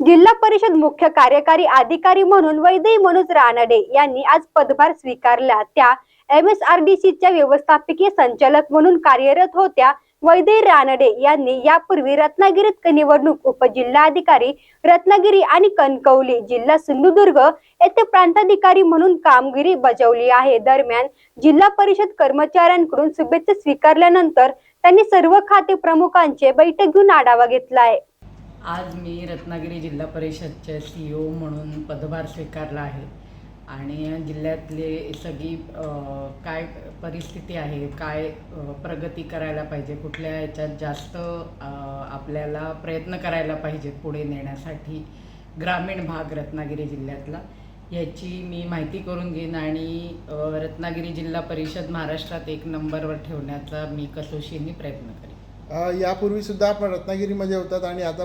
जिल्हा परिषद मुख्य कार्यकारी अधिकारी म्हणून वैदई मनोज रानडे यांनी आज पदभार स्वीकारला. त्या एम एस आर डी च्या व्यवस्थापकीय संचालक म्हणून कार्यरत होत्या. वैदई रानडे यांनी यापूर्वी रत्नागिरीत निवडणूक उपजिल्हाधिकारी रत्नागिरी आणि कणकवली जिल्हा सिंधुदुर्ग येथे प्रांताधिकारी म्हणून कामगिरी बजावली आहे. दरम्यान जिल्हा परिषद कर्मचाऱ्यांकडून शुभेच्छा स्वीकारल्यानंतर त्यांनी सर्व खाते प्रमुखांचे बैठक घेऊन आढावा घेतला आहे. आज मी रत्नागिरी जिल्हा परिषदचे सी ओ म्हणून पदभार स्वीकारला आहे. आणि जिल्ह्यातले सगळी काय परिस्थिती आहे काय प्रगती करायला पाहिजे कुठल्या ह्याच्यात जास्त आपल्याला प्रयत्न करायला पाहिजेत पुढे नेण्यासाठी ग्रामीण भाग रत्नागिरी जिल्ह्यातला याची मी माहिती करून घेईन. आणि रत्नागिरी जिल्हा परिषद महाराष्ट्रात एक नंबरवर ठेवण्याचा मी कसोशीने प्रयत्न करेन. यापूर्वीसुद्धा आपण रत्नागिरीमध्ये होतात आणि आता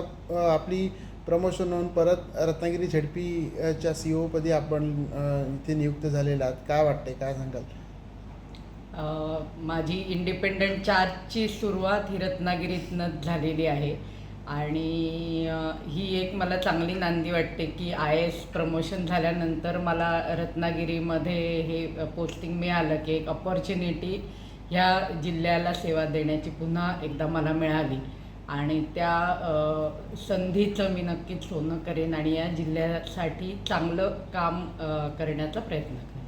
आपली प्रमोशन होऊन परत रत्नागिरी झेडपीच्या सी ओपदी आपण इथे नियुक्त झालेला आहात. काय वाटते काय सांगाल? माझी इंडिपेंडंट चार्जची सुरुवात ही रत्नागिरीतनंच झालेली आहे. आणि ही एक मला चांगली नांदी वाटते की आय एस प्रमोशन झाल्यानंतर मला रत्नागिरीमध्ये हे पोस्टिंग मिळालं की एक अपॉर्च्युनिटी ह्या जिल्ह्याला सेवा देण्याची पुन्हा एकदा मला मिळाली. आणि त्या संधीचं मी नक्कीच सोनं करेन आणि या जिल्ह्यासाठी चांगलं काम करण्याचा प्रयत्न करेन.